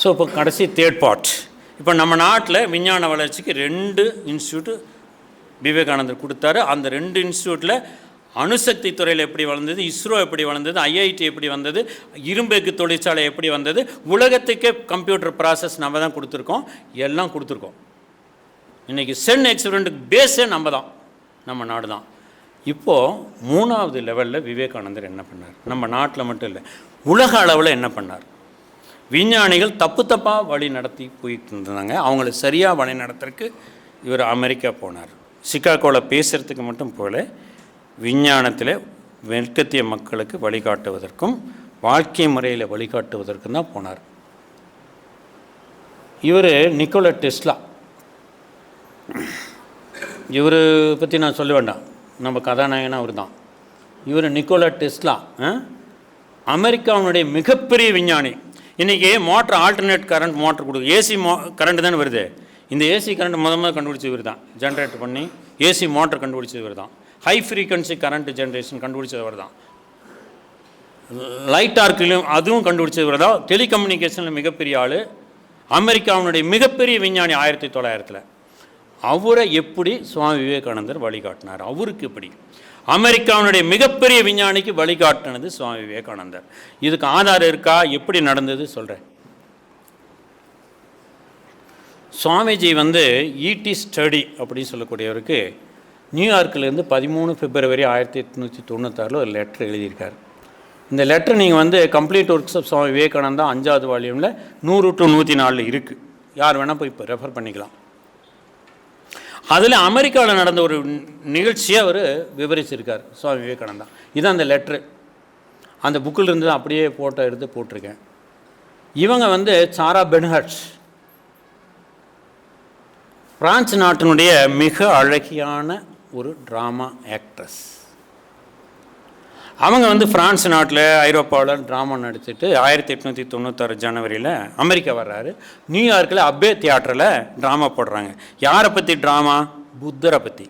So இப்போ கடைசி third part இப்போ நம்ம நாட்டில் விஞ்ஞான வளர்ச்சிக்கு ரெண்டு இன்ஸ்டியூட்டு விவேகானந்தர் கொடுத்தாரு. அந்த ரெண்டு இன்ஸ்டியூட்டில் அணுசக்தி துறையில் எப்படி வளர்ந்தது இஸ்ரோ எப்படி வளர்ந்தது ஐஐடி எப்படி வந்தது இரும்பெக்கு தொழிற்சாலை எப்படி வந்தது உலகத்துக்கே கம்ப்யூட்டர் ப்ராசஸ் நம்ம தான் கொடுத்துருக்கோம் எல்லாம் கொடுத்துருக்கோம். இன்றைக்கி சென் எக்ஸ்பெரிமெண்ட்டுக்கு பேஸே நம்ம தான் நம்ம நாடு தான். இப்போது மூணாவது லெவலில் விவேகானந்தர் என்ன பண்ணார்? நம்ம நாட்டில் மட்டும் இல்லை உலக அளவில் என்ன பண்ணார்? விஞ்ஞானிகள் தப்பு தப்பாக வழி நடத்தி போயிட்டு இருந்தாங்க அவங்கள சரியாக வழி நடத்துறதுக்கு இவர் அமெரிக்கா போனார். சிக்காகோவில் பேசுகிறதுக்கு மட்டும் போல விஞ்ஞானத்தில் மேற்கத்திய மக்களுக்கு வழிகாட்டுவதற்கும் வாழ்க்கை முறையில் வழிகாட்டுவதற்கும் தான் போனார். இவர் நிக்கோலா டெஸ்லா. இவர் பற்றி நான் சொல்ல வேண்டாம். நம்ம கதாநாயகன் அவர் தான் இவர் நிக்கோலா டெஸ்லா ஆ? அமெரிக்காவினுடைய மிகப்பெரிய விஞ்ஞானி. இன்றைக்கி மோட்ரு ஆல்டர்னேட் கரண்ட் மோட்ரு கொடுக்கு. ஏசி மோ கரண்ட் தானே வருது? இந்த ஏசி கரண்ட் முத முதல் கண்டுபிடிச்சது இவர் தான் ஜென்ரேட் பண்ணி ஏசி மோட்டர் கண்டுபிடிச்சது இவர் தான் ஹை ஃப்ரீக்வன்சி கரண்ட் ஜென்ரேஷன் கண்டுபிடிச்சது தான் லைட் ஆர்க்கிலும் அதுவும் கண்டுபிடிச்சது தான் டெலிகம்யூனிகேஷனில் மிகப்பெரிய ஆள். அமெரிக்காவினுடைய மிகப்பெரிய விஞ்ஞானி ஆயிரத்தி தொள்ளாயிரத்தில். அவரை எப்படி சுவாமி விவேகானந்தர் வழிகாட்டினார்? அவருக்கு எப்படி? அமெரிக்காவினுடைய மிகப்பெரிய விஞ்ஞானிக்கு வழிகாட்டினது சுவாமி விவேகானந்தர். இதுக்கு ஆதாரம் இருக்கா? எப்படி நடந்தது? சொல்கிறேன் சுவாமிஜி வந்து ஈடி ஸ்டடி அப்படின்னு சொல்லக்கூடியவருக்கு நியூயார்க்கிலேருந்து பதிமூணு பிப்ரவரி ஆயிரத்தி எட்நூற்றி தொண்ணூத்தாறில் ஒரு லெட்டர் எழுதியிருக்கார். இந்த லெட்டர் நீங்கள் வந்து complete works of Swami Vivekananda அஞ்சாவது வால்யூமில் நூறு டு நூற்றி நாலில் இருக்குது யார் வேணால் போய் இப்போ ரெஃபர் பண்ணிக்கலாம். அதில் அமெரிக்காவில் நடந்த ஒரு நிகழ்ச்சியை அவர் விவரிச்சிருக்கார் சுவாமி விவேகானந்தா. இதுதான் அந்த லெட்ரு அந்த புக்கில் இருந்து தான் அப்படியே ஃபோட்டோ எடுத்து போட்டிருக்கேன். இவங்க வந்து சாரா பென்ஹர்ட்ஸ் பிரான்ஸ் நாட்டினுடைய மிக அழகியான ஒரு ட்ராமா ஆக்ட்ரஸ் அவங்க வந்து ஃப்ரான்ஸ் நாட்டில் ஐரோப்பாவில் ட்ராமா நடிச்சுட்டு ஆயிரத்தி எட்நூற்றி தொண்ணூத்தாறு ஜனவரியில் அமெரிக்கா வர்றாரு. நியூயார்க்கில் அப்பே தியேட்டரில் ட்ராமா போடுறாங்க. யாரை பற்றி ட்ராமா புத்தரை பற்றி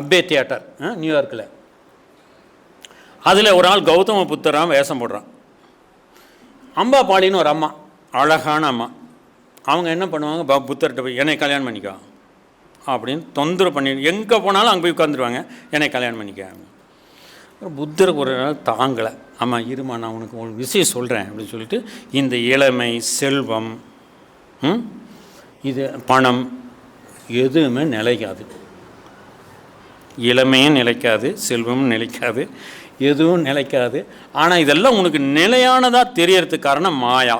அப்பே தியேட்டர் நியூயார்க்கில் அதில் ஒரு ஆள் கௌதம புத்தராக வேஷம் போடுறான். அம்பாபாளின்னு ஒரு அம்மா அழகான அம்மா. அவங்க என்ன பண்ணுவாங்க? பா புத்தர்கிட்ட போய் என்னை கல்யாணம் பண்ணிக்கோ. அப்படின்னு தொந்தரவு பண்ணி எங்கே போனாலும் அங்கே போய் உட்காந்துருவாங்க என்னை கல்யாணம் பண்ணிக்க. புத்தருக்கு ஒரு நாள் தாங்கலை. ஆமாம் இருமா நான் உனக்கு ஒரு விஷயம் சொல்கிறேன் அப்படின்னு சொல்லிட்டு இந்த இளமை செல்வம் ம், இது பணம் எதுவுமே நிலைக்காது. இளமையும் நிலைக்காது செல்வமும் நிலைக்காது எதுவும் நிலைக்காது. ஆனால் இதெல்லாம் உனக்கு நிலையானதாக தெரியறதுக்கு காரணம் மாயா.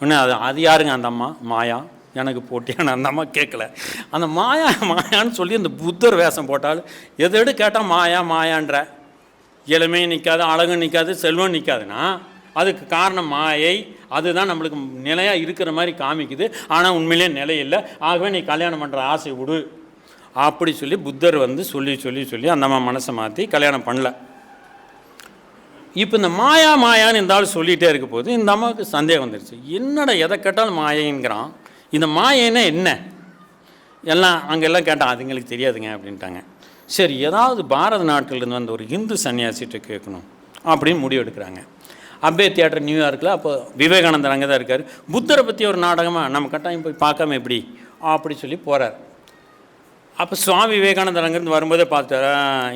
ஒன்று அது அது யாருங்க அந்த அம்மா? மாயா? எனக்கு போட்டியான அந்த அம்மா கேட்கல அந்த மாயா மாயான்னு சொல்லி அந்த புத்தர் வேஷம் போட்டாலும் எதை எடு கேட்டால் மாயா மாயான்ற. இளமையும் நிற்காது அழகும் நிற்காது செல்வம் நிற்காதுன்னா அதுக்கு காரணம் மாயை. அதுதான் நம்மளுக்கு நிலையாக இருக்கிற மாதிரி காமிக்குது. ஆனால் உண்மையிலே நிலை இல்லை. ஆகவே நீ கல்யாணம் பண்ணுற ஆசை விடு. அப்படி சொல்லி புத்தர் வந்து சொல்லி சொல்லி சொல்லி அந்த அம்மா மனசை மாற்றி கல்யாணம் பண்ணல. இப்போ இந்த மாயா மாயான்னு இந்த ஆள் சொல்லிகிட்டே இருக்க போது இந்த அம்மாவுக்கு சந்தேகம் வந்துருச்சு. என்னடா எதை கேட்டாலும் மாயைங்கிறான். இந்த மாயன்னா என்ன? எல்லாம் அங்கெல்லாம் கேட்டான் அதுங்களுக்கு தெரியாதுங்க அப்படின்ட்டாங்க. சரி ஏதாவது பாரத நாட்டிலிருந்து வந்த ஒரு இந்து சன்னியாசிகிட்ட கேட்கணும் அப்படின்னு முடிவு எடுக்கிறாங்க தியேட்டர் நியூயார்க்கில் அப்போ விவேகானந்தர் அங்கே தான் இருக்கார். புத்தரை பற்றி ஒரு நாடகமாக நம்ம கட்டாயம் போய் பார்க்காம எப்படி? அப்படி சொல்லி போகிறார் அப்போ சுவாமி விவேகானந்தர் அங்கேருந்து வரும்போதே பார்த்தார்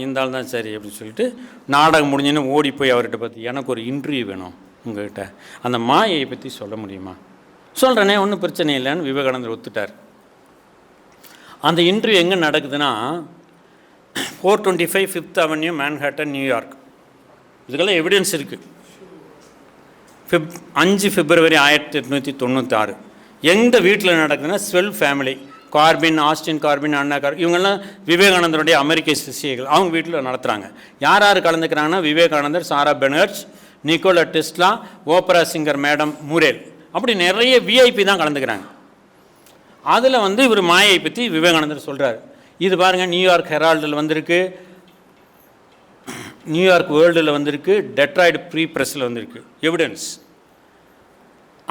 இந்த ஆள் தான் சரி அப்படின்னு சொல்லிட்டு நாடகம் முடிஞ்சுன்னு ஓடி போய் அவர்கிட்ட பார்த்து எனக்கு ஒரு இன்டர்வியூ வேணும் உங்கள்கிட்ட அந்த மாயையை பற்றி சொல்ல முடியுமா? சொல்கிறேனே ஒன்றும் பிரச்சனை இல்லைன்னு விவேகானந்தர் ஒத்துட்டார். அந்த இன்டர்வியூ எங்கே நடக்குதுன்னா four twenty five fifth avenue Manhattan New York இதுக்கெல்லாம் எவிடன்ஸ் இருக்குது ஃபிப் அஞ்சு பிப்ரவரி ஆயிரத்தி எட்நூற்றி தொண்ணூற்றாறு எந்த வீட்டில் நடக்குதுன்னா ஸ்வெல் ஃபேமிலி கார்பின் ஆஸ்டின் கார்பின் அண்ணா கார் இவங்கெல்லாம் விவேகானந்தருடைய அமெரிக்க சிஷியர்கள் அவங்க வீட்டில் நடத்துகிறாங்க யார் யார் கலந்துக்கிறாங்கன்னா விவேகானந்தர் Sarah Bernhardt Nikola Tesla opera singer madam மூரேல். அப்படி நிறைய விஐபி தான் கலந்துக்கிறாங்க. அதில் வந்து இவர் மாயை பற்றி விவேகானந்தர் சொல்கிறார் இது பாருங்கள் நியூயார்க் ஹெரால்டில் வந்திருக்கு. நியூயார்க் வேர்ல்டில் வந்திருக்கு. டெட்ராய்டு ப்ரீ ப்ரெஸ்ஸில் வந்திருக்கு. எவிடன்ஸ்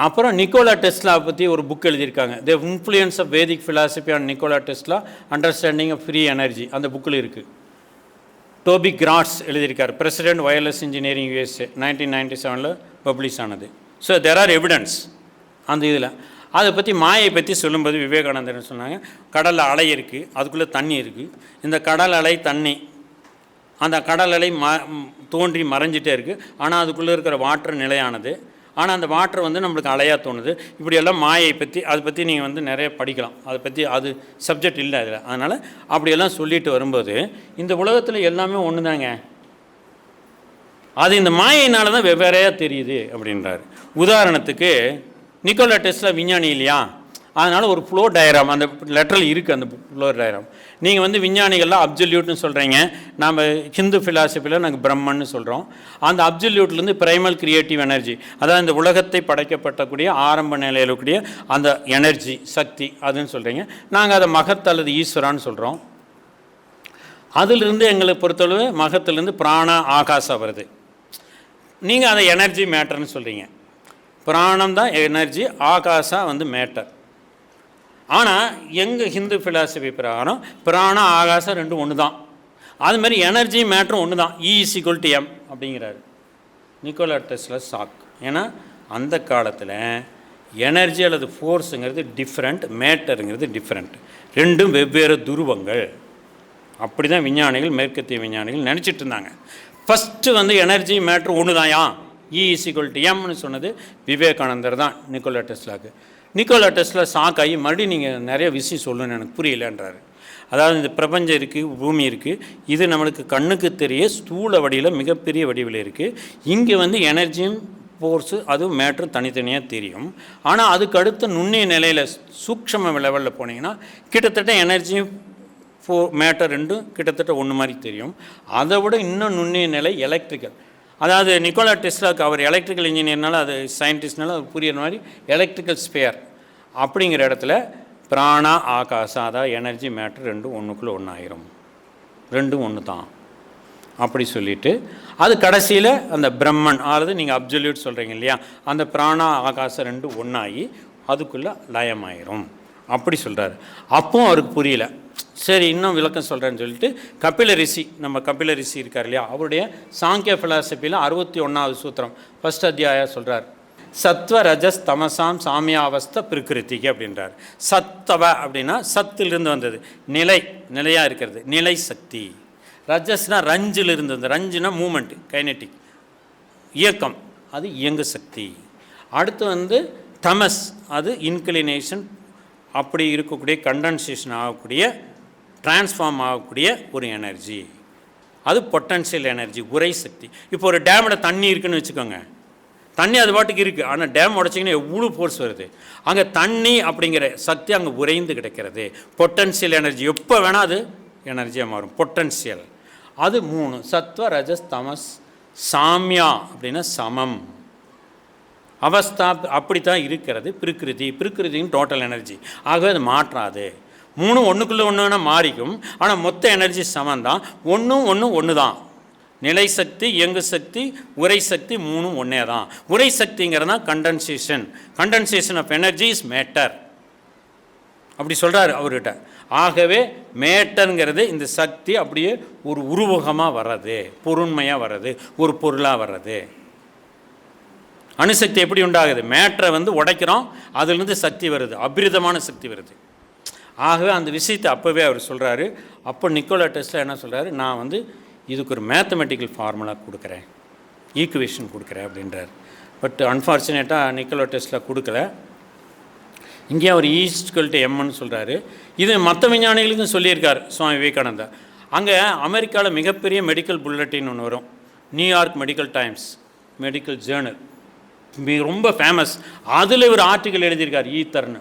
அப்புறம் நிக்கோலா டெஸ்லா பற்றி ஒரு புக் எழுதியிருக்காங்க. The influence of Vedic philosophy on Nikola Tesla understanding of free energy அந்த புக்கில் இருக்குது டோபி கிராட்ஸ் எழுதியிருக்கார். President wireless engineering USA nineteen ninety செவனில் பப்ளிஷ் ஆனது. ஸோ தெர் ஆர் எவிடன்ஸ் அந்த இதில். அதை பற்றி மாயை பற்றி சொல்லும்போது விவேகானந்தர் சொன்னாங்க கடலில் அலை இருக்குது அதுக்குள்ளே தண்ணி இருக்குது இந்த கடல் அலை தண்ணி அந்த கடல் அலை ம தோன்றி மறைஞ்சிட்டே இருக்குது ஆனால் அதுக்குள்ளே இருக்கிற வாட்டர் நிலையானது. ஆனால் அந்த வாட்டர் வந்து நம்மளுக்கு அலையாக தோணுது. இப்படியெல்லாம் மாயை பற்றி அதை பற்றி நீங்கள் வந்து நிறைய படிக்கலாம். அதை பற்றி அது சப்ஜெக்ட் இல்லை அதில். அதனால் அப்படியெல்லாம் சொல்லிட்டு வரும்போது இந்த உலகத்தில் எல்லாமே ஒன்று தாங்க அது இந்த மாயினால் தான் வெவ்வேறையாக தெரியுது அப்படின்றாரு. உதாரணத்துக்கு நிக்கோலா டெஸ்ட்லாம் விஞ்ஞானி இல்லையா? அதனால் ஒரு ஃப்ளோ டயராம் அந்த லெட்டரில் இருக்குது அந்த ஃப்ளோ டயராம் நீங்கள் வந்து விஞ்ஞானிகள்லாம் அப்சல்யூட்னு சொல்கிறீங்க நம்ம ஹிந்து ஃபிலாசபியில் நாங்கள் பிரம்மன்னு சொல்கிறோம் அந்த அப்சல்யூட்லேருந்து பிரைமல் கிரியேட்டிவ் எனர்ஜி அதாவது இந்த உலகத்தை படைக்கப்பட்டக்கூடிய ஆரம்ப நிலையில் இருக்கக்கூடிய அந்த எனர்ஜி சக்தி அதுன்னு சொல்கிறீங்க நாங்கள் அதை மகத் அல்லது ஈஸ்வரான்னு சொல்கிறோம் அதிலிருந்து எங்களை பொறுத்தளவு மகத்திலிருந்து பிராண ஆகாசம் வருது. நீங்கள் அதை எனர்ஜி மேட்டர்னு சொல்கிறீங்க பிராணம் தான் எனர்ஜி ஆகாசா வந்து மேட்டர் ஆனால் எங்கள் ஹிந்து ஃபிலாசபி பிரகாரம் பிராணம் ஆகாசம் ரெண்டும் ஒன்று தான் அது மாதிரி எனர்ஜி மேட்டரும் ஒன்று தான் இ டு எம் அப்படிங்கிறாரு. நிக்கோலா டெஸ்ல சாக் ஏன்னா அந்த காலத்தில் எனர்ஜி அல்லது ஃபோர்ஸுங்கிறது டிஃப்ரெண்ட் மேட்டருங்கிறது டிஃப்ரெண்ட் ரெண்டும் வெவ்வேறு துருவங்கள். அப்படி தான் விஞ்ஞானிகள் மேற்கத்திய விஞ்ஞானிகள் நினச்சிட்டு இருந்தாங்க. ஃபஸ்ட்டு வந்து எனர்ஜி மேட்ரு ஒன்று தான்யா இ இசிக்வல் டு எம்னு சொன்னது விவேகானந்தர் தான் நிக்கோலா டெஸ்லாக்கு நிக்கோலா டெஸ்லா ஷாக் ஆகி மறுபடியும் நீங்கள் நிறைய விஷயம் சொல்லணும்னு எனக்கு புரியலன்றாரு. அதாவது இந்த பிரபஞ்சம் இருக்குது பூமி இருக்குது இது நம்மளுக்கு கண்ணுக்கு தெரிய ஸ்தூல வடிவில் மிகப்பெரிய வடிவில் இருக்குது இங்கே வந்து எனர்ஜியும் ஃபோர்ஸு அதுவும் மேட்ரு தனித்தனியாக தெரியும். ஆனால் அதுக்கு அடுத்த நுண்ணிய நிலையில் சூக்ஷம லெவலில் போனீங்கன்னா கிட்டத்தட்ட எனர்ஜியும் ஃபோ மேட்டர் ரெண்டும் கிட்டத்தட்ட ஒன்று மாதிரி தெரியும். அதை விட இன்னும் நுண்ணிய நிலை எலக்ட்ரிக்கல் அதாவது நிக்கோலா டெஸ்லாக்கு அவர் எலக்ட்ரிக்கல் இன்ஜினியர்னால அது சயின்டிஸ்ட்னால அது புரியுற மாதிரி எலக்ட்ரிக்கல் ஸ்பேர் அப்படிங்கிற இடத்துல பிராணா ஆகாசம் அதாவது எனர்ஜி மேட்டர் ரெண்டும் ஒன்றுக்குள்ளே ஒன்று ஆயிரும் ரெண்டும் ஒன்று தான் அப்படி சொல்லிட்டு அது கடைசியில் அந்த பிரம்மன் அதாவது நீங்கள் அப்சல்யூட் சொல்கிறீங்க இல்லையா அந்த பிராணா ஆகாசம் ரெண்டும் ஒன்றாகி அதுக்குள்ளே லயமாயிரும். அப்படி சொல்கிறாரு அப்பவும் அவருக்கு புரியல. சரி இன்னும் விளக்கம் சொல்கிறேன்னு சொல்லிட்டு கபில ரிஷி நம்ம கபில ரிஷி இருக்கார் இல்லையா? அவருடைய சாங்கிய ஃபிலாசபியில் அறுபத்தி ஒன்றாவது சூத்திரம் ஃபஸ்ட் அத்தியாயா சொல்கிறார் சத்வ ரஜஸ் தமசாம் சாமியாவஸ்த பிரகிருதிக்கு அப்படின்றார். சத்தவ அப்படின்னா சத்திலிருந்து வந்தது. நிலை நிலையாக இருக்கிறது. நிலை சக்தி. ரஜஸ்னால் ரஞ்சில் இருந்தது ரஞ்சுனா மூமெண்ட் கைனெட்டிக் இயக்கம் அது இயங்கு சக்தி. அடுத்து வந்து தமஸ் அது இன்க்ளினேஷன் அப்படி இருக்கக்கூடிய கண்டன்சேஷன் ஆகக்கூடிய டிரான்ஸ்ஃபார்ம் ஆகக்கூடிய ஒரு எனர்ஜி அது பொட்டன்ஷியல் எனர்ஜி உரை சக்தி. இப்போ ஒரு டேமில் தண்ணி இருக்குன்னு வச்சுக்கோங்க. தண்ணி அது பாட்டுக்கு இருக்குது ஆனால் டேம் உடச்சிங்கன்னா எவ்வளோ ஃபோர்ஸ் வருது? அங்கே தண்ணி அப்படிங்கிற சக்தி அங்கே உறைந்து கிடக்கிறது. பொட்டன்ஷியல் எனர்ஜி எப்போ வேணால் அது எனர்ஜியாக மாறும். பொட்டன்ஷியல் அது மூணு. சத்வ ரஜஸ் தமஸ் சாமியா அப்படின்னா சமம். அவஸ்தா அப்படித்தான் இருக்கிறது பிரகிருதி பிரகிருதியும் டோட்டல் எனர்ஜி ஆகவே அது மாற்றாது. மூணும் ஒன்றுக்குள்ளே ஒன்று வேணால் மாறிக்கும். ஆனால் மொத்த எனர்ஜி சமம் தான் ஒன்றும் ஒன்றும் ஒன்று தான் நிலை சக்தி இயங்கு சக்தி உரை சக்தி மூணும் ஒன்றே தான் உரை சக்திங்கிறது தான் condensation condensation of energy is matter அப்படி சொல்கிறாரு அவர்கிட்ட. ஆகவே மேட்டருங்கிறது இந்த சக்தி அப்படியே ஒரு உருவகமாக வர்றது. பொருண்மையாக வர்றது. ஒரு பொருளாக வர்றது. அணுசக்தி எப்படி உண்டாகுது? மேட்டரை வந்து உடைக்கிறோம் அதுலேருந்து சக்தி வருது. அபிரிதமான சக்தி வருது. ஆகவே அந்த விஷயத்தை அப்போவே அவர் சொல்கிறாரு அப்போ நிக்கோலா டெஸ்ட்டில் என்ன சொல்கிறாரு நான் வந்து இதுக்கு ஒரு மேத்தமெட்டிக்கல் ஃபார்முலா கொடுக்குறேன். ஈக்குவேஷன் கொடுக்குறேன் அப்படின்றார். பட் அன்ஃபார்ச்சுனேட்டாக நிக்கோலா டெஸ்ட்டில் கொடுக்கல. இங்கே அவர் e ஈஸ்ட்கல்ட்டு எம்னு சொல்கிறாரு இது மற்ற விஞ்ஞானிகளுக்கும் சொல்லியிருக்கார் சுவாமி விவேகானந்தா. அங்கே அமெரிக்காவில் மிகப்பெரிய மெடிக்கல் புல்லட்டின் ஒன்று வரும். New York medical times medical journal ரொம்ப ஃபேமஸ் அதில் இவர் ஆர்டிக்கல் எழுதியிருக்கார் ஈத்தர்னு.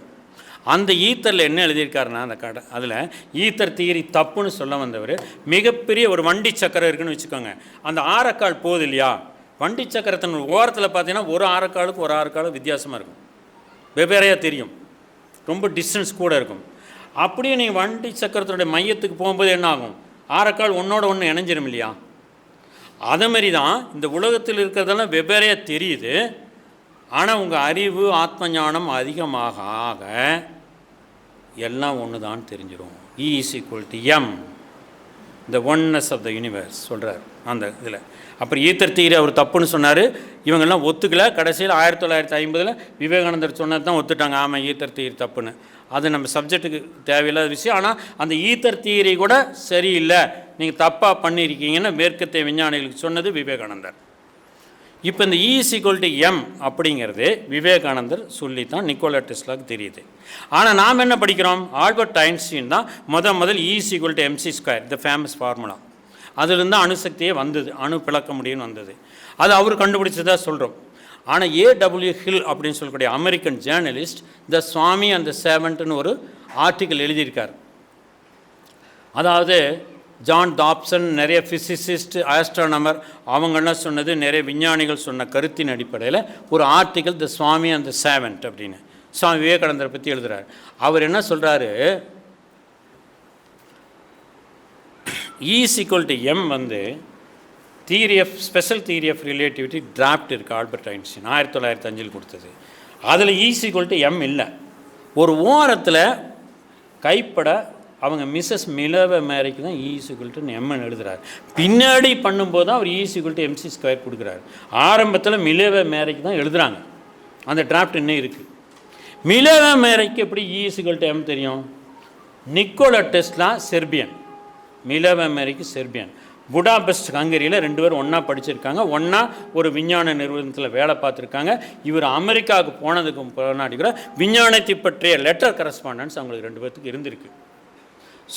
அந்த ஈத்தரில் என்ன எழுதியிருக்காருன்னா அந்த கடை அதில் ஈத்தர் தியரி தப்புன்னு சொல்ல வந்தவர். மிகப்பெரிய ஒரு வண்டி சக்கரம் இருக்குன்னு வச்சுக்கோங்க. அந்த ஆரக்கால் போகுது இல்லையா? வண்டி சக்கரத்தின் ஓரத்தில் பார்த்தீங்கன்னா ஒரு ஆரக்காலுக்கு ஒரு ஆரக்காலும் வித்தியாசமாக இருக்கும். வெவ்வேறையாக தெரியும். ரொம்ப டிஸ்டன்ஸ் கூட இருக்கும். அப்படியே நீ வண்டி சக்கரத்தினுடைய மையத்துக்கு போகும்போது என்ன ஆகும்? ஆரக்கால் ஒன்றோட ஒன்று இணைஞ்சிரும் இல்லையா? அதே மாதிரி தான் இந்த உலகத்தில் இருக்கிறதெல்லாம் வெவ்வேறையாக தெரியுது. ஆனால் உங்கள் அறிவு ஆத்ம ஞானம் அதிகமாக ஆக எல்லாம் ஒன்று தான் தெரிஞ்சிடும் E e is equal to M the oneness of the universe சொல்கிறார் அந்த இதில். அப்புறம் ஈத்தர் தீரி அவர் தப்புன்னு சொன்னார். இவங்கெல்லாம் ஒத்துக்கல. கடைசியில் ஆயிரத்தி தொள்ளாயிரத்தி ஐம்பதில் விவேகானந்தர் சொன்னது தான் ஒத்துட்டாங்க. ஆமாம் ஈத்தர் தீரி தப்புன்னு. அது நம்ம சப்ஜெக்ட்டுக்கு தேவையில்லாத விஷயம். ஆனால் அந்த ஈத்தர் தீரி கூட சரியில்லை. நீங்கள் தப்பாக பண்ணியிருக்கீங்கன்னு மேற்கத்திய விஞ்ஞானிகளுக்கு சொன்னது விவேகானந்தர். இப்போ இந்த இ ஈக்குவல் டு எம் அப்படிங்கிறது விவேகானந்தர் சொல்லி தான் நிக்கோலா டெஸ்லாக்கு தெரியுது. ஆனால் நாம் என்ன படிக்கிறோம்? ஆல்பர்ட் ஐன்ஸ்டீன் தான் முத முதல் E equal to MC square the famous formula அதிலிருந்து அணுசக்தியே வந்தது அணு பிளக்க முடியும்னு வந்தது. அது அவர் கண்டுபிடிச்சதாக சொல்கிறோம் ஆனால் ஏடபிள்யூ ஹில் அப்படின்னு சொல்லக்கூடிய American journalist the Swami and the சேவன்ட்னு ஒரு ஆர்டிக்கல் எழுதியிருக்கார். அதாவது ஜான் தாப்சன் நிறைய ஃபிசிசிஸ்ட் ஆஸ்ட்ரானமர் அவங்கெல்லாம் சொன்னது? நிறைய விஞ்ஞானிகள் சொன்ன கருத்தின் அடிப்படையில் ஒரு ஆர்டிக்கல் த சுவாமி அந்த சேவன்ட் அப்படின்னு. சுவாமி விவேகானந்தரை பற்றி எழுதுகிறார் அவர் என்ன சொல்கிறாரு is e equal to M வந்து theory of special theory of relativity draft இருக்குது ஆல்பர்ட் ஐன்ஸ்டீன் ஆயிரத்தி தொள்ளாயிரத்தி அஞ்சில் கொடுத்தது. அதில் ஈஸ் ஈக்குவல் டு எம் இல்லை. ஒரு ஓரத்தில் கைப்பட அவங்க மிஸ்ஸஸ் மிலவ மேரிக்கு தான் e ஈஸிக்குவல் எம்என் எழுதுறாரு. பின்னாடி பண்ணும்போது தான் அவர் ஈஸிக்குவல் எம்சி ஸ்கொயர் கொடுக்குறாரு. ஆரம்பத்தில் மிலவ மேரைக்கு தான் எழுதுறாங்க. அந்த டிராஃப்ட் இன்னும் இருக்குது மிலவ மேரைக்கு எப்படி e ஈஸிக்குவல் எம் தெரியும்? நிக்கோலா டெஸ்ட்லாம் செர்பியன் மிலவ மேரிக்கு செர்பியன் புடாபெஸ்ட் ஹங்கரியில் ரெண்டு பேரும் ஒன்றா படிச்சிருக்காங்க. ஒன்றா ஒரு விஞ்ஞான நிறுவனத்தில் வேலை பார்த்துருக்காங்க. இவர் அமெரிக்காவுக்கு போனதுக்கு முன்னாடி கூட விஞ்ஞானத்தை பற்றிய லெட்டர் கரஸ்பாண்டன்ஸ் அவங்களுக்கு ரெண்டு பேர்த்துக்கு இருந்திருக்கு.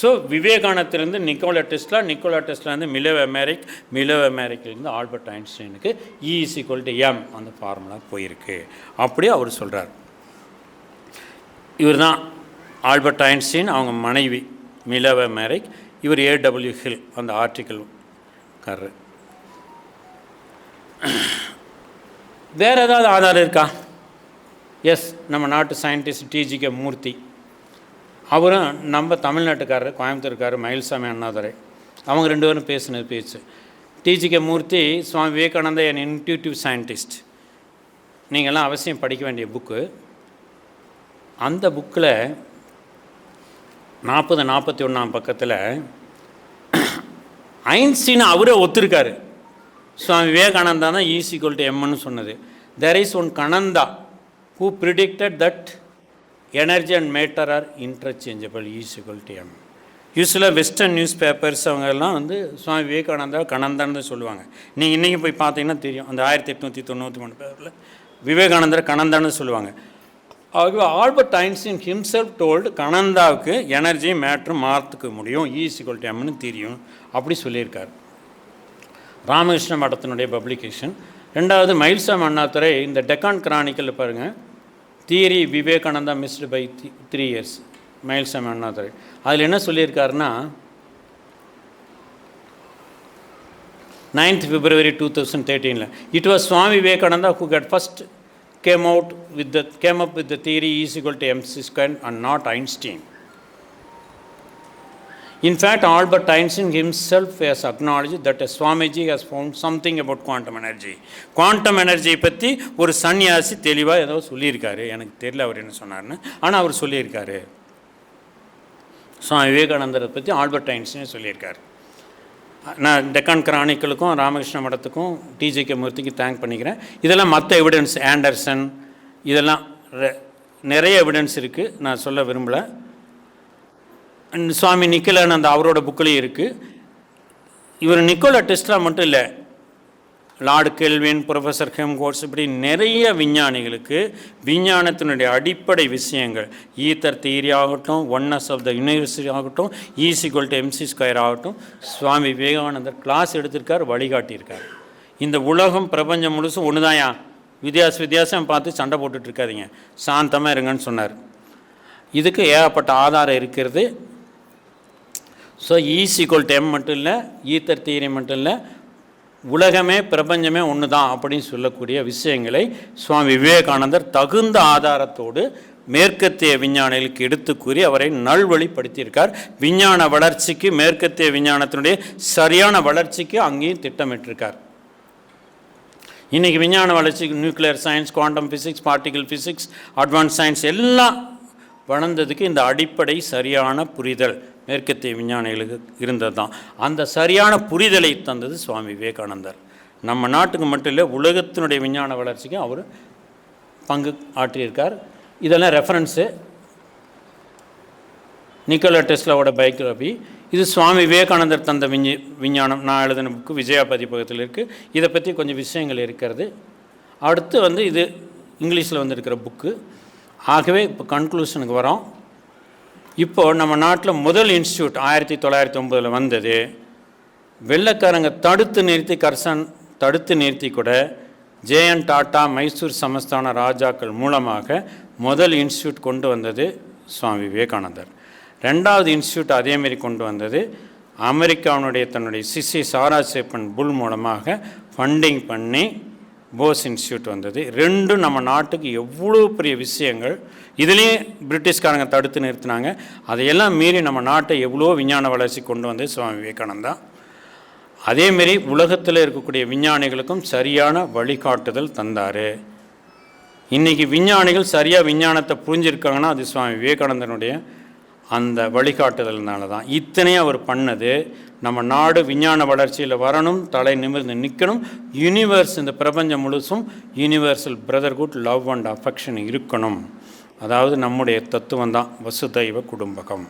ஸோ விவேகானத்திலேருந்து நிக்கோலா டெஸ்ட்லா நிக்கோலா டெஸ்ட்லேருந்து மிலவ் அமெரிக் மிலவ் அமெரிக்கிலேருந்து Albert ஐன்ஸ்டைனுக்கு E is equal to M அந்த ஃபார்முலா போயிருக்கு. அப்படியே அவர் சொல்கிறார் இவர் தான் ஆல்பர்ட் ஐன்ஸ்டைன் அவங்க மனைவி மிலவ் அமெரிக் இவர் ஏடபிள்யூ ஹில் அந்த ஆர்டிக்கல் காரரு. வேறு ஏதாவது ஆதாரம் இருக்கா? எஸ் நம்ம நாட்டு சயின்டிஸ்ட் டிஜிகே மூர்த்தி அவரும் நம்ம தமிழ்நாட்டுக்காரர் கோயம்புத்தூர்காரர் மயில்சாமி அண்ணாதுரை. அவங்க ரெண்டு பேரும் பேசினது பேச்சு. DGK Murthy Swami Vivekananda an intuitive scientist நீங்கள்லாம் அவசியம் படிக்க வேண்டிய புக்கு. அந்த புக்கில் நாற்பது நாற்பத்தி ஒன்றாம் பக்கத்தில் ஐன்ஸ்டீன் அவரே ஒத்துருக்காரு. சுவாமி விவேகானந்தா தான் ஈஸிக்வல் டு எம்னு சொன்னது. There is one Kananda who predicted that energy and matter are interchangeable E is equal to M யூஸ்வலாக வெஸ்டர்ன் நியூஸ் பேப்பர்ஸ் அவங்கெல்லாம் வந்து சுவாமி விவேகானந்தா கனந்தான்னு சொல்லுவாங்க. நீங்கள் இன்றைக்கி போய் பார்த்தீங்கன்னா தெரியும். அந்த ஆயிரத்தி எட்நூற்றி தொண்ணூற்றி மூணு பேரில் விவேகானந்தர் கனந்தான்னு சொல்லுவாங்க. ஆகவே ஆல்பர்ட் ஐன்ஸ்டீன் ஹிம்செல்ஃப் டோல்டு கனந்தாவுக்கு எனர்ஜி மேட்ரு மாற்றுக்க முடியும். ஈஸிக்வல் டு எம்னு தெரியும். அப்படி சொல்லியிருக்கார். ராமகிருஷ்ண மடத்தினுடைய பப்ளிகேஷன் ரெண்டாவது மயில்சா அண்ணாதுரை இந்த டெக்கான் கிரானிக்கல் பாருங்கள் theory Vivekananda missed by three years Mylswamy Annadurai அதில் என்ன சொல்லியிருக்காருன்னா ninth February two thousand தேர்ட்டீனில் it was Swami Vivekananda who got first came out with the came up with the theory is equal to MC square and not Einstein In fact, Albert Einstein himself has acknowledged that a Swamiji has found something about quantum energy. Quantum எனர்ஜியை பற்றி ஒரு சன்னியாசி தெளிவாக ஏதோ சொல்லியிருக்காரு. எனக்கு தெரியல அவர் என்ன சொன்னார்னு ஆனால் அவர் சொல்லியிருக்காரு. சுவாமி விவேகானந்தரை பற்றி ஆல்பர்ட் ஐன்ஸ்டீனே சொல்லியிருக்காரு. நான் டெக்கான் கிரானிக்கலுக்கும் ராமகிருஷ்ண மடத்துக்கும் டிஜிகே மூர்த்திக்கு தேங்க் பண்ணிக்கிறேன். இதெல்லாம் மற்ற எவிடன்ஸ் ஆண்டர்சன் இதெல்லாம் நிறைய எவிடன்ஸ் இருக்குது நான் சொல்ல விரும்பலை. சுவாமி நிக்கலானந்த அந்த அவரோட புக்கிலையும் இருக்குது இவர் நிக்கோலா டெஸ்ட்லா மட்டும் இல்லை லார்டு கெல்வின் ப்ரொஃபஸர் ஹெம்கோட்ஸ் இப்படி நிறைய விஞ்ஞானிகளுக்கு விஞ்ஞானத்தினுடைய அடிப்படை விஷயங்கள் ஈத்தர் தியரி ஆகட்டும் ஒன்னஸ் ஆஃப் த யூனிவர்சிட்டி ஆகட்டும் ஈசிக்வல் டு எம்சி ஸ்கொயர் ஆகட்டும் சுவாமி விவேகானந்தர் கிளாஸ் எடுத்திருக்கார் வழிகாட்டியிருக்கார். இந்த உலகம் பிரபஞ்சம் முழுசும் ஒன்றுதாயா வித்தியாச வித்தியாசம் பார்த்து சண்டை போட்டுட்ருக்காதீங்க சாந்தமாக இருங்கன்னு சொன்னார். இதுக்கு ஏகப்பட்ட ஆதாரம் இருக்கிறது. ஸோ ஈஸிக்வல் டெம் மட்டும் இல்லை ஈத்தர் தீரி மட்டும் இல்லை உலகமே பிரபஞ்சமே ஒன்று தான் அப்படின்னு சொல்லக்கூடிய விஷயங்களை சுவாமி விவேகானந்தர் தகுந்த ஆதாரத்தோடு மேற்கத்திய விஞ்ஞானிகளுக்கு எடுத்து கூறி அவரை நல்வழிப்படுத்தியிருக்கார். விஞ்ஞான வளர்ச்சிக்கு மேற்கத்திய விஞ்ஞானத்தினுடைய சரியான வளர்ச்சிக்கு அங்கேயும் திட்டமிட்டிருக்கார். இன்றைக்கி விஞ்ஞான வளர்ச்சிக்கு nuclear science quantum physics particle physics advance science எல்லாம் வளர்ந்ததுக்கு இந்த அடிப்படை சரியான புரிதல். மேற்கத்திய விஞ்ஞானிகளுக்கு இருந்தது தான். அந்த சரியான புரிதலை தந்தது சுவாமி விவேகானந்தர். நம்ம நாட்டுக்கு மட்டும் இல்லை உலகத்தினுடைய விஞ்ஞான வளர்ச்சிக்கும் அவர் பங்கு ஆற்றியிருக்கார். இதெல்லாம் ரெஃபரன்ஸு நிக்கோலா டெஸ்லாவோட பயோகிராஃபி இது சுவாமி விவேகானந்தர் தந்த விஞ்ஞ விஞ்ஞானம். நான் எழுதின புக்கு விஜயா பதிப்பகத்தில் இருக்குது இதை பற்றி கொஞ்சம் விஷயங்கள் இருக்கிறது. அடுத்து வந்து இது இங்கிலீஷில் வந்திருக்கிற புக்கு ஆகவே இப்போ கன்க்ளூஷனுக்கு வரோம். இப்போது நம்ம நாட்டில் முதல் இன்ஸ்டியூட் ஆயிரத்தி தொள்ளாயிரத்தி ஒம்பதில் வந்தது. வெள்ளக்காரங்க தடுத்து நிறுத்தி கர்சன் தடுத்து நிறுத்தி கூட ஜேஎன் டாட்டா மைசூர் சமஸ்தான ராஜாக்கள் மூலமாக முதல் இன்ஸ்டியூட் கொண்டு வந்தது சுவாமி விவேகானந்தர். ரெண்டாவது இன்ஸ்டியூட் அதேமாரி கொண்டு வந்தது அமெரிக்காவினுடைய தன்னுடைய சிசி சாரா சேப்பன் புல் மூலமாக ஃபண்டிங் பண்ணி போஸ் இன்ஸ்டியூட் வந்தது. ரெண்டும் நம்ம நாட்டுக்கு எவ்வளோ பெரிய விஷயங்கள் இதுலேயே பிரிட்டிஷ்காரங்க தடுத்து நிறுத்தினாங்க. அதையெல்லாம் மீறி நம்ம நாட்டை எவ்வளோ விஞ்ஞான வளர்ச்சி கொண்டு வந்து சுவாமி விவேகானந்தா. அதேமாரி உலகத்தில் இருக்கக்கூடிய விஞ்ஞானிகளுக்கும் சரியான வழிகாட்டுதல் தந்தார். இன்றைக்கி விஞ்ஞானிகள் சரியாக விஞ்ஞானத்தை புரிஞ்சிருக்காங்கன்னா அது சுவாமி விவேகானந்தனுடைய அந்த வழிகாட்டுதல்னால தான். இத்தனையும் அவர் பண்ணது நம்ம நாடு விஞ்ஞான வளர்ச்சியில் வரணும் தலை நிமிர்ந்து நிற்கணும் யூனிவர்ஸ் இந்த பிரபஞ்சம் முழுசும் universal brotherhood love and affection இருக்கணும். அதாவது நம்முடைய தத்துவம் தான் வசுதைவ குடும்பகம்.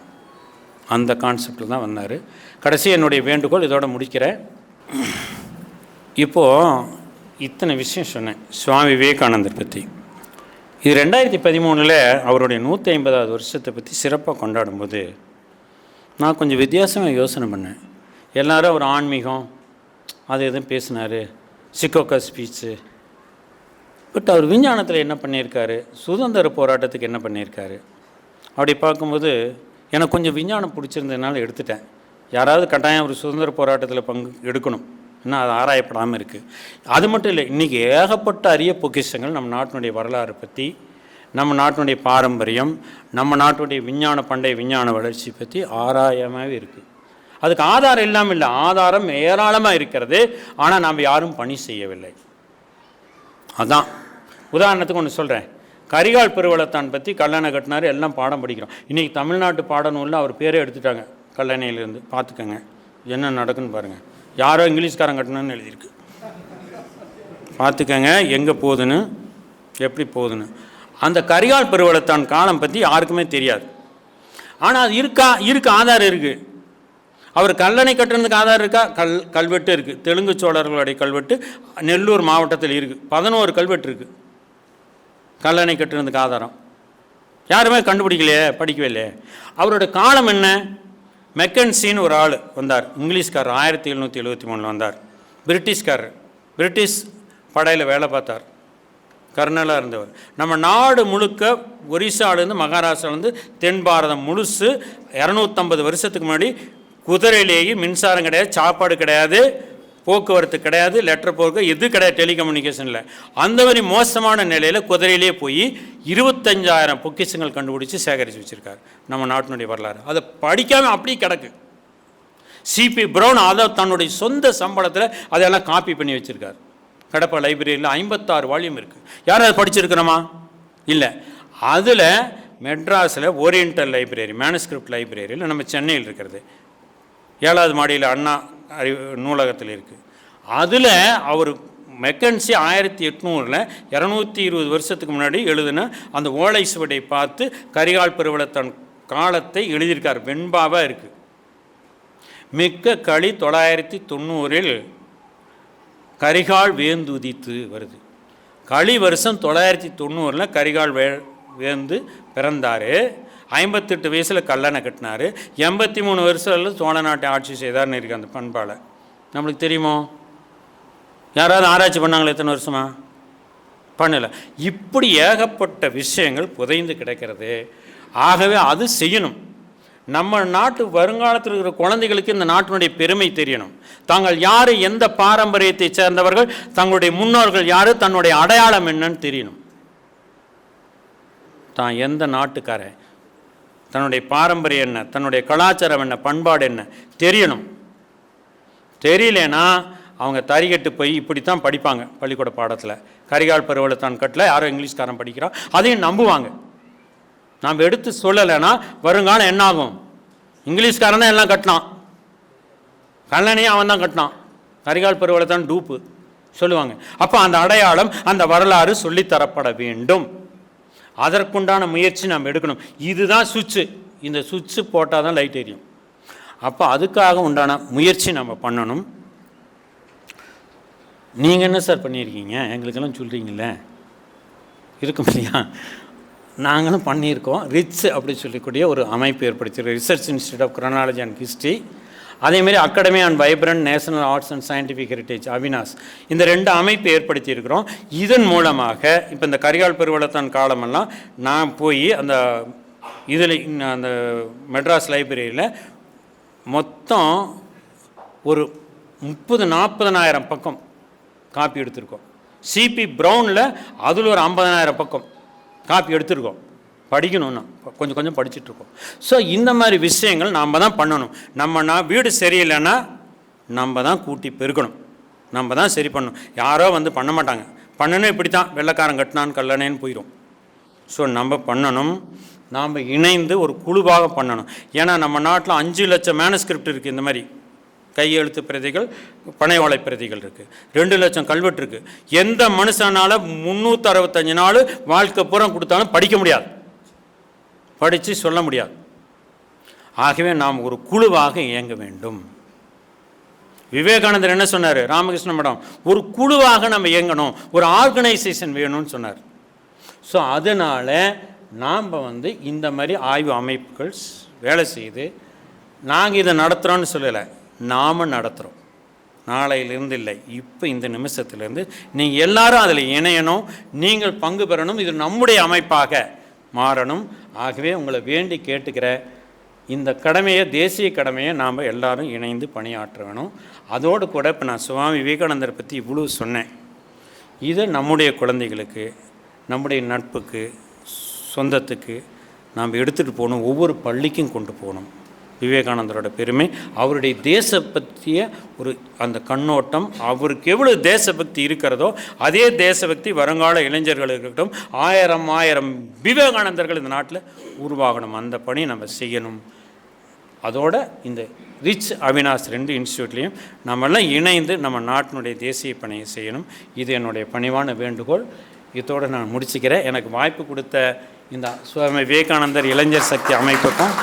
அந்த கான்செப்டில் தான் வந்தார். கடைசி என்னுடைய வேண்டுகோள் இதோட முடிக்கிறேன். இப்போது இத்தனை விஷயம் சொன்னேன். சுவாமி விவேகானந்தர் பற்றி இது ரெண்டாயிரத்தி பதிமூணில் அவருடைய நூற்றி ஐம்பதாவது வருஷத்தை பற்றி சிறப்பாக கொண்டாடும்போது நான் கொஞ்சம் வித்தியாசமாக யோசனை பண்ணேன். எல்லாரும் அவர் ஆன்மீகம் அது எதுவும் பேசினார் சிக்கோக்கா ஸ்பீச்சு பட் அவர் விஞ்ஞானத்தில் என்ன பண்ணியிருக்காரு? சுதந்திர போராட்டத்துக்கு என்ன பண்ணியிருக்காரு? அப்படி பார்க்கும்போது எனக்கு கொஞ்சம் விஞ்ஞானம் பிடிச்சிருந்ததுனால எடுத்துட்டேன். யாராவது கட்டாயம் ஒரு சுதந்திர போராட்டத்தில் பங்கு எடுக்கணும். இன்னும் அது ஆராயப்படாமல் இருக்குது அது மட்டும் இல்லை இன்றைக்கி ஏகப்பட்ட அரிய பொக்கிஷங்கள் நம்ம நாட்டினுடைய வரலாறு பற்றி நம்ம நாட்டினுடைய பாரம்பரியம் நம்ம நாட்டுடைய விஞ்ஞான பண்டைய விஞ்ஞான வளர்ச்சி பற்றி ஆராயமாகவே இருக்குது அதுக்கு ஆதாரம் இல்லாமல் இல்லை ஆதாரம் ஏராளமாக இருக்கிறது. ஆனால் நாம் யாரும் பணி செய்யவில்லை. அதான். உதாரணத்துக்கு ஒன்று சொல்கிறேன் கரிகால் பெருவளத்தான் பற்றி கல்லணை கட்டினார் எல்லாம் பாடம் படிக்கிறோம். இன்றைக்கி தமிழ்நாட்டு பாடநூலில் அவர் பேரே எடுத்துட்டாங்க கல்லணையிலேருந்து. பார்த்துக்கோங்க என்ன நடக்குன்னு பாருங்கள் யாரோ இங்கிலீஷ்காரன் கட்டணும்னு எழுதியிருக்கு. பார்த்துக்கங்க எங்கே போகுதுன்னு எப்படி போகுதுன்னு. அந்த கரிகால் பெருவளத்தான் காலம் பற்றி யாருக்குமே தெரியாது. ஆனால் அது இருக்கா இருக்கு ஆதாரம் இருக்குது அவர் கல்லணை கட்டுறதுக்கு ஆதாரம் இருக்கா? கல் கல்வெட்டு இருக்குது தெலுங்கு சோழர்களுடைய கல்வெட்டு நெல்லூர் மாவட்டத்தில் இருக்குது பதினோரு கல்வெட்டு இருக்குது கல்லணை கட்டுறதுக்கு ஆதாரம். யாருமே கண்டுபிடிக்கலையே படிக்கவே இல்லையே. அவரோட காலம் என்ன? மெக்கன்சின்னு ஒரு ஆள் வந்தார். இங்கிலீஷ்காரர் ஆயிரத்தி எழுநூற்றி எழுபத்தி மூணில் வந்தார். பிரிட்டிஷ்காரர். பிரிட்டிஷ் படையில் வேலை பார்த்தார். கர்னலாக இருந்தவர். நம்ம நாடு முழுக்க ஒரிசாலேருந்து மகாராஷ்டிராலேருந்து தென் பாரதம் முழுசு இரநூத்தம்பது வருஷத்துக்கு முன்னாடி குதிரையிலேயே மின்சாரம் கிடையாது சாப்பாடு கிடையாது. போக்குவரத்து கிடையாது லெட்டர் போக்கு எது கிடையாது டெலிகம்யூனிகேஷனில் அந்த மாதிரி மோசமான நிலையில் குதிரையிலே போய் இருபத்தஞ்சாயிரம் பொக்கிஷங்கள் கண்டுபிடிச்சி சேகரித்து வச்சுருக்காரு. நம்ம நாட்டினுடைய வரலாறு. அதை படிக்காமல் அப்படியே கிடக்கு. சிபி ப்ரௌன் அதை தன்னுடைய சொந்த சம்பளத்தில் அதெல்லாம் காப்பி பண்ணி வச்சுருக்காரு. கடப்பா லைப்ரரியில் ஐம்பத்தாறு வால்யூம் இருக்குது யாரும் அதை படிச்சிருக்கிறோமா இல்லை. அதில் மெட்ராஸில் ஓரியண்டல் லைப்ரரி மேனஸ்கிரிப்ட் லைப்ரரியில் நம்ம சென்னையில் இருக்கிறது. ஏழாவது மாடியில் அண்ணா அறிவு நூலகத்தில் இருக்குது அதில் அவர் மெக்கன்சி ஆயிரத்தி எட்நூறில் இரநூத்தி இருபது வருஷத்துக்கு முன்னாடி எழுதின அந்த ஓலை சுவடை பார்த்து கரிகால் பெருவளத்தன் காலத்தை எழுதியிருக்கார். வெண்பாவாக இருக்குது மிக்க களி தொள்ளாயிரத்தி தொண்ணூறில் கரிகால் வேந்துதித்து வருது. களி வருஷம் தொள்ளாயிரத்தி தொண்ணூறில் கரிகால் வே வேந்து பிறந்தார். ஐம்பத்தெட்டு வயசில் கல்லணை கட்டினார். எண்பத்தி மூணு வருஷத்தில் சோழ நாட்டை ஆட்சி செய்தார்னு இருக்கு அந்த பண்பால். நம்மளுக்கு தெரியுமோ? யாராவது ஆராய்ச்சி பண்ணாங்களா எத்தனை வருஷமா? பண்ணலை. இப்படி ஏகப்பட்ட விஷயங்கள் புதைந்து கிடக்கிறது. ஆகவே அது செய்யணும். நம்ம நாட்டு வருங்காலத்தில் இருக்கிற குழந்தைகளுக்கு இந்த நாட்டினுடைய பெருமை தெரியணும். தாங்கள் யார் எந்த பாரம்பரியத்தை சேர்ந்தவர்கள் தங்களுடைய முன்னோர்கள் யார் தன்னுடைய அடையாளம் என்னன்னு தெரியணும். தான் எந்த நாட்டுக்காரன் தன்னுடைய பாரம்பரியம் என்ன? தன்னுடைய கலாச்சாரம் என்ன? பண்பாடு என்ன? தெரியணும். தெரியலனா அவங்க தறிகட்டு போய் இப்படி தான் படிப்பாங்க பள்ளிக்கூட பாடத்தில். கரிகால் பருவலத்தான் கட்டில் யாரோ இங்கிலீஷ்காரன் படிக்கிறான். அதையும் நம்புவாங்க. நாம் எடுத்து சொல்லலைன்னா வருங்காலம் என்னாகும் இங்கிலீஷ்காரன் தான் எல்லாம் கட்டினான். கல்லணையும் அவன் தான் கட்டினான். கரிகால் பருவலத்தான் டூப்பு. சொல்லுவாங்க. அப்போ அந்த அடையாளம் அந்த வரலாறு சொல்லித்தரப்பட வேண்டும். அதற்குண்டான முயற்சி நம்ம எடுக்கணும். இதுதான் சுவிட்சு. இந்த சுவிட்சு போட்டால் தான் லைட் எரியும். அப்போ அதுக்காக உண்டான முயற்சி நம்ம பண்ணணும். நீங்கள் என்ன சார் பண்ணியிருக்கீங்க? எங்களுக்கெல்லாம் சொல்கிறீங்கள இருக்கும் இல்லையா? நாங்களும் பண்ணியிருக்கோம். ரிட்ஸ் அப்படி சொல்லக்கூடிய ஒரு அமைப்பு ஏற்படுத்தியிருக்கோம் research institute of chronology and history அதேமாரி academy and vibrant national arts and scientific heritage Avenis இந்த ரெண்டு அமைப்பு ஏற்படுத்தியிருக்கிறோம். இதன் மூலமாக இப்போ இந்த கரிகால் பெருவளத்தான் காலமெல்லாம் நான் போய் அந்த இதில் அந்த மெட்ராஸ் லைப்ரரியில் மொத்தம் ஒரு முப்பது நாற்பதனாயிரம் பக்கம் காப்பி எடுத்திருக்கோம். சிபி ப்ரௌனில் அதில் ஒரு ஐம்பதனாயிரம் பக்கம் காப்பி எடுத்திருக்கோம். படிக்கணும்னா. கொஞ்சம் கொஞ்சம் படிச்சுட்ருக்கோம். ஸோ இந்த மாதிரி விஷயங்கள் நாம் தான் பண்ணணும். நம்ம நான் வீடு சரியில்லைன்னா நம்ம தான் கூட்டி பெருக்கணும். நம்ம தான் சரி பண்ணணும். யாரோ வந்து பண்ண மாட்டாங்க. பண்ணணும் இப்படி தான் வெள்ளைக்காரன் கட்டினான் கல்லணேன்னு போயிடும் ஸோ நம்ம பண்ணணும். நாம் இணைந்து ஒரு குழுவாக பண்ணணும். ஏன்னா நம்ம நாட்டில் அஞ்சு லட்சம் மேனஸ்கிரிப்ட் இருக்குது இந்த மாதிரி. கையெழுத்து பிரதிகள் பனை ஓலை பிரதிகள் இருக்குது ரெண்டு லட்சம் கல்வெட்டு இருக்குது எந்த மனுஷனால் முந்நூற்றி அறுபத்தஞ்சு நாள் வாழ்க்கை பூரா கொடுத்தாலும் படிக்க முடியாது. படித்து சொல்ல முடியாது. ஆகவே நாம் ஒரு குழுவாக இயங்க வேண்டும். விவேகானந்தர் என்ன சொன்னார்? ராமகிருஷ்ண மடம் ஒரு குழுவாக நம்ம இயங்கணும். ஒரு ஆர்கனைசேஷன் வேணும்னு சொன்னார். ஸோ அதனால் நாம் வந்து இந்த மாதிரி ஆய்வு அமைப்புகள் வேலை செய்து நாங்கள் இதை நடத்துகிறோன்னு சொல்லலை நாம் நடத்துகிறோம் நாளையிலிருந்து இல்லை இப்போ இந்த நிமிஷத்துலேருந்து நீங்கள் எல்லாரும் அதில் இணையணும் நீங்கள் பங்கு பெறணும் இது நம்முடைய அமைப்பாக மாறணும். ஆகவே உங்களை வேண்டி கேட்டுக்கிற இந்த கடமையை தேசிய கடமையை நாம் எல்லாரும் இணைந்து பணியாற்ற வேணும் அதோடு கூட இப்போ நான் சுவாமி விவேகானந்தரை பற்றி இவ்வளோ சொன்னேன். இதை நம்முடைய குழந்தைகளுக்கு நம்முடைய நட்புக்கு சொந்தத்துக்கு நாம் எடுத்துகிட்டு போகணும். ஒவ்வொரு பள்ளிக்கும் கொண்டு போகணும். விவேகானந்தரோட பெருமை அவருடைய தேச பற்றிய ஒரு அந்த கண்ணோட்டம் அவருக்கு எவ்வளவு தேசபக்தி இருக்கிறதோ அதே தேசபக்தி வருங்கால இளைஞர்கள் இருக்கட்டும் ஆயிரம் ஆயிரம் விவேகானந்தர்கள் இந்த நாட்டில் உருவாகணும். அந்த பணி நம்ம செய்யணும். அதோட இந்த ரிச் அவினாஸ் ரெண்டு இன்ஸ்டியூட்லேயும் நம்மெல்லாம் இணைந்து நம்ம நாட்டினுடைய தேசிய பணியை செய்யணும். இது என்னுடைய பணிவான வேண்டுகோள். இதோடு நான் முடிச்சுக்கிறேன். எனக்கு வாய்ப்பு கொடுத்த இந்த சுவாமி விவேகானந்தர் இளைஞர் சக்தி அமைப்புக்கும்